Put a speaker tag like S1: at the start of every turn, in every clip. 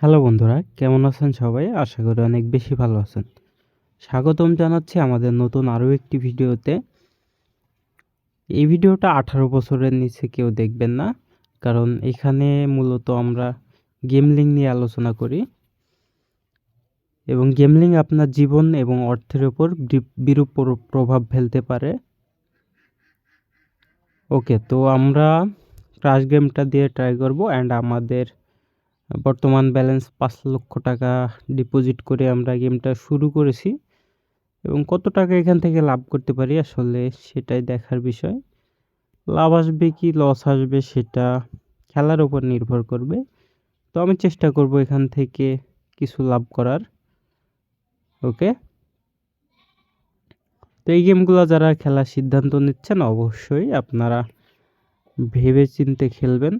S1: Hello বন্ধুরা, কেমন আছেন সবাই? আশা করি অনেক বেশি ভালো আছেন। স্বাগতম জানাচ্ছি আমাদের নতুন আরও একটি ভিডিওতে। এই ভিডিওটা আঠারো বছরের নিচে কেউ দেখবেন না, কারণ এখানে মূলত আমরা গেমলিং নিয়ে আলোচনা করি। এবং গেমলিং আপনার জীবন এবং অর্থের ওপর বিরূপ প্র- প্রভাব ফেলতে পারে। ওকে তো আমরা ক্রাশ গেমটা দিয়ে ট্রাই করব অ্যান্ড আমাদের বর্তমান ব্যালেন্স পাঁচ লক্ষ টাকা ডিপোজিট করে আমরা গেমটা শুরু করেছি। এবং কত টাকা এখান থেকে লাভ করতে পারি আসলে সেটাই দেখার বিষয়। লাভ আসবে কি লস আসবে সেটা খেলার উপর নির্ভর করবে। তো আমি চেষ্টা করব এখান থেকে কিছু লাভ করার। ওকে? তো এই গেমগুলো যারা খেলার সিদ্ধান্ত নিচ্ছেন অবশ্যই আপনারা ভেবে চিনতে খেলবেন।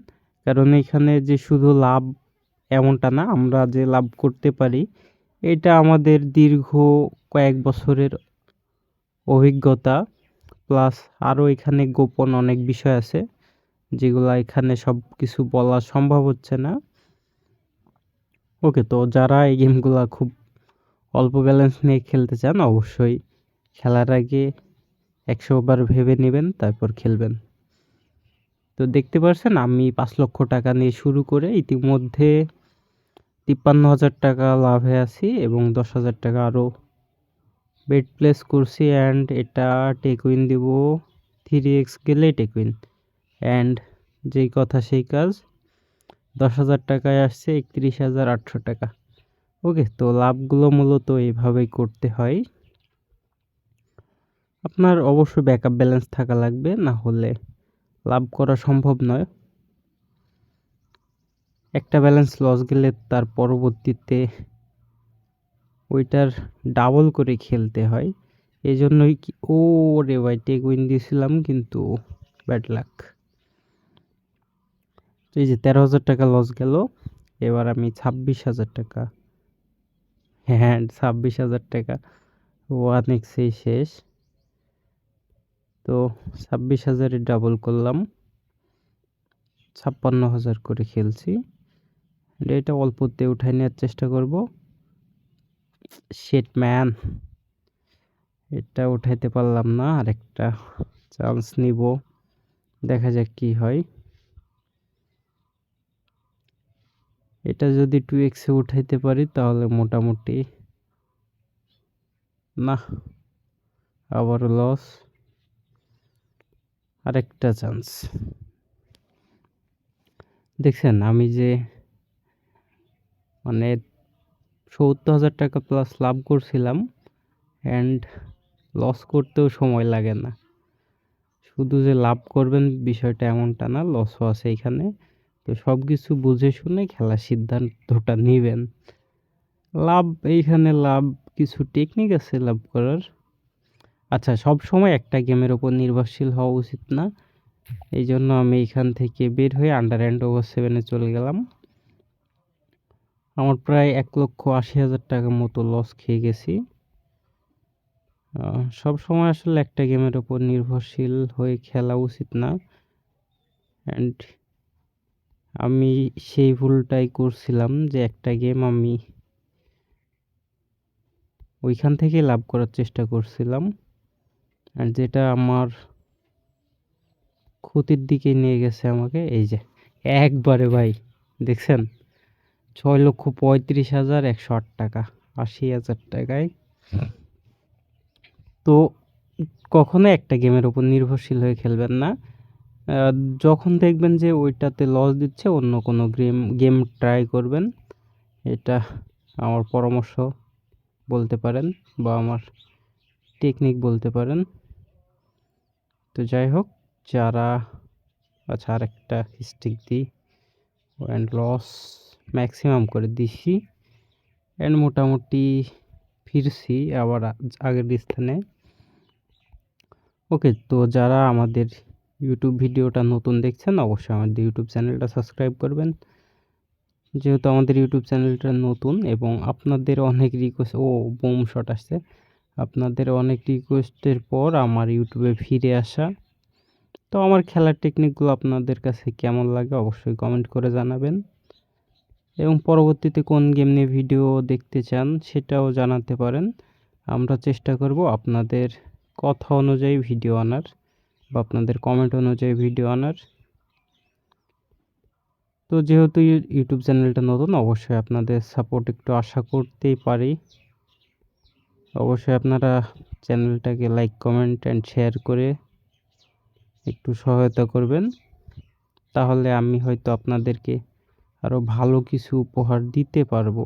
S1: কারণ এখানে যে শুধু লাভ এমনটা না, আমরা যে লাভ করতে পারি, এটা আমাদের দীর্ঘ কয়েক বছরের অভিজ্ঞতা। প্লাস আরও এখানে গোপন অনেক বিষয় আছে, যেগুলো এখানে সব কিছু বলা সম্ভব হচ্ছে না। ওকে, তো যারা এই গেমগুলো খুব অল্প ব্যালেন্স নিয়ে খেলতে চান, অবশ্যই খেলার আগে একশো বার ভেবে নেবেন, তারপর খেলবেন। তো দেখতে পারছেন, আমি পাঁচ লক্ষ টাকা নিয়ে শুরু করে ইতিমধ্যে তিপ্পান্ন হাজার টাকা লাভে আছি এবং দশ হাজার টাকা আরও বেড প্লেস করছি অ্যান্ড এটা টেকুইন দিব থ্রি এক্স গেলে টেকুইন অ্যান্ড যেই কথা সেই কাজ, দশ হাজার টাকায় আসছে একত্রিশ হাজার আটশো টাকা। ওকে তো লাভগুলো মূলত এইভাবেই করতে হয়। আপনার অবশ্যই ব্যাকআপ ব্যালেন্স থাকা লাগবে, না হলে লাভ করা সম্ভব নয়। একটা ব্যালেন্স লস গেলে তার পরবর্তীতে ওইটার ডাবল করে খেলতে হয়। এই জন্যই কি, ও রে ভাই টেক উইন দিয়েছিলাম কিন্তু ব্যাড লাক এই যে তেরো হাজার টাকা লস গেল, এবার আমি ছাব্বিশ হাজার টাকা। হ্যাঁ ছাব্বিশ হাজার টাকা। ওয়ান এক্সেই শেষ। তো ছাব্বিশ হাজারে ডাবল করলাম। ছাপ্পান্ন হাজার করে খেলছি। এটা অল্পতে উঠাই নেওয়ার চেষ্টা করব। শেট ম্যান এটা উঠাইতে পারলাম না আর একটা চান্স নিব। দেখা যাক কি হয়। এটা যদি টু এক্সে উঠাইতে পারি, তাহলে মোটামুটি না আবার লস আরেকটা চান্স দেখছেন, আমি যে মানে সত্তর হাজার টাকা প্লাস লাভ করছিলাম অ্যান্ড লস করতেও সময় লাগে না। শুধু যে লাভ করবেন বিষয়টা এমনটা না লসও আছে এখানে। তো সব কিছু বুঝে শুনে খেলার সিদ্ধান্তটা নেবেন। লাভ, এইখানে লাভ, কিছু টেকনিক আছে লাভ করার। আচ্ছা সব সময় একটা গেমের ওপর নির্ভরশীল হওয়া উচিত না। এই জন্য আমি এখান থেকে বের হয়ে আন্ডার অ্যান্ড ওভার সেভেনে চলে গেলাম। আমার প্রায় এক লক্ষ আশি হাজার টাকা মতো লস খেয়ে গেছি। সব সময় আসলে একটা গেমের ওপর নির্ভরশীল হয়ে খেলা উচিত না। অ্যান্ড আমি সেই ভুলটাই করছিলাম যে একটা গেম আমি ওইখান থেকে লাভ করার চেষ্টা করছিলাম। আর যেটা আমার ক্ষতির দিকে নিয়ে গেছে আমাকে, এই যে, একবারে ভাই, দেখছেন? ছয় লক্ষ পঁয়ত্রিশ হাজার একশো আট টাকা, আশি হাজার টাকায়। তো কখনো একটা গেমের উপর নির্ভরশীল হয়ে খেলবেন না। যখন দেখবেন যে ওইটাতে লস দিচ্ছে, অন্য কোনো গেম গেম ট্রাই করবেন। এটা আমার পরামর্শ বলতে পারেন বা আমার টেকনিক বলতে পারেন। তো যাই হোক, যারা আচ্ছা আর একটা স্টিক দিই। অ্যান্ড লস ম্যাক্সিমাম করে দিছি। অ্যান্ড মোটামুটি ফিরছি আবার আগের স্থানে। ওকে তো যারা আমাদের ইউটিউব ভিডিওটা নতুন দেখছেন, অবশ্যই আমাদের ইউটিউব চ্যানেলটা সাবস্ক্রাইব করবেন। যেহেতু আমাদের ইউটিউব চ্যানেলটা নতুন এবং আপনাদের অনেক রিকোয়েস্ট ও বোম শট আসছে। আপনাদের অনেক রিকোয়েস্টের পর আমার ইউটিউবে ফিরে আসা। তো আমার খেলার টেকনিকগুলো আপনাদের কাছে কেমন লাগে অবশ্যই কমেন্ট করে জানাবেন। এবং পরবর্তীতে কোন গেম নিয়ে ভিডিও দেখতে চান সেটাও জানাতে পারেন। আমরা চেষ্টা করব আপনাদের কথা অনুযায়ী ভিডিও আনার বা আপনাদের কমেন্ট অনুযায়ী ভিডিও আনার। তো যেহেতু ইউটিউব চ্যানেলটা নতুন, অবশ্যই আপনাদের সাপোর্ট একটু আশা করতেই পারি। অবশ্যই আপনারা চ্যানেলটাকে লাইক কমেন্ট অ্যান্ড শেয়ার করে একটু সহায়তা করবেন। তাহলে আমি হয়তো আপনাদেরকে আরও ভালো কিছু উপহার দিতে পারব।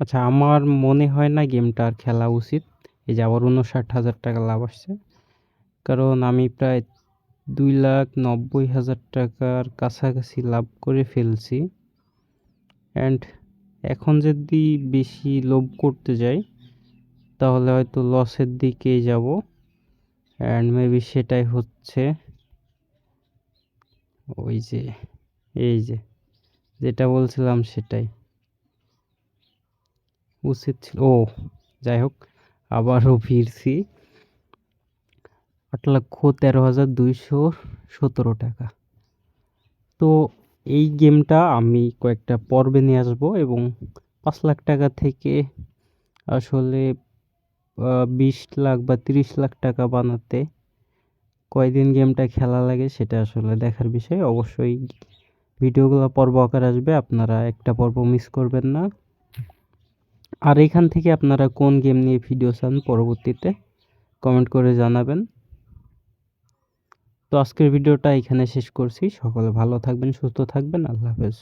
S1: আচ্ছা আমার মনে হয় না গেমটা আর খেলা উচিত। এই যে আবার উনষাট হাজার টাকা লাভ আসছে। কারণ আমি প্রায় দুই লাখ নব্বই হাজার টাকার কাছাকাছি লাভ করে ফেলছি। অ্যান্ড এখন যদি বেশি লোভ করতে যাই, তাহলে হয়তো লসের দিকেই যাব। অ্যান্ড মেবি সেটাই হচ্ছে। ওই যে, এই যে, যেটা বলছিলাম সেটাই। উচিত ছিল, ও, যাই হোক, আবারও ফিরছি। আট লক্ষ তেরো হাজার দুইশো সতেরো টাকা। তো এই গেমটা আমি কয়েকটা পর্বে নিয়ে আসব এবং পাঁচ লাখ টাকা থেকে আসলে বিশ লাখ বা তিরিশ লাখ টাকা বানাতে কয়দিন গেমটা খেলা লাগে সেটা আসলে দেখার বিষয়। অবশ্যই ভিডিওগুলো পর্ব আকার আসবে, আপনারা একটা পর্ব মিস করবেন না। আর এখান থেকে আপনারা কোন গেম নিয়ে ভিডিও চান পরবর্তীতে কমেন্ট করে জানাবেন। তো আজকের ভিডিওটা এখানে শেষ করছি। সকলে ভালো থাকবেন, সুস্থ থাকবেন। আল্লাহ হাফেজ।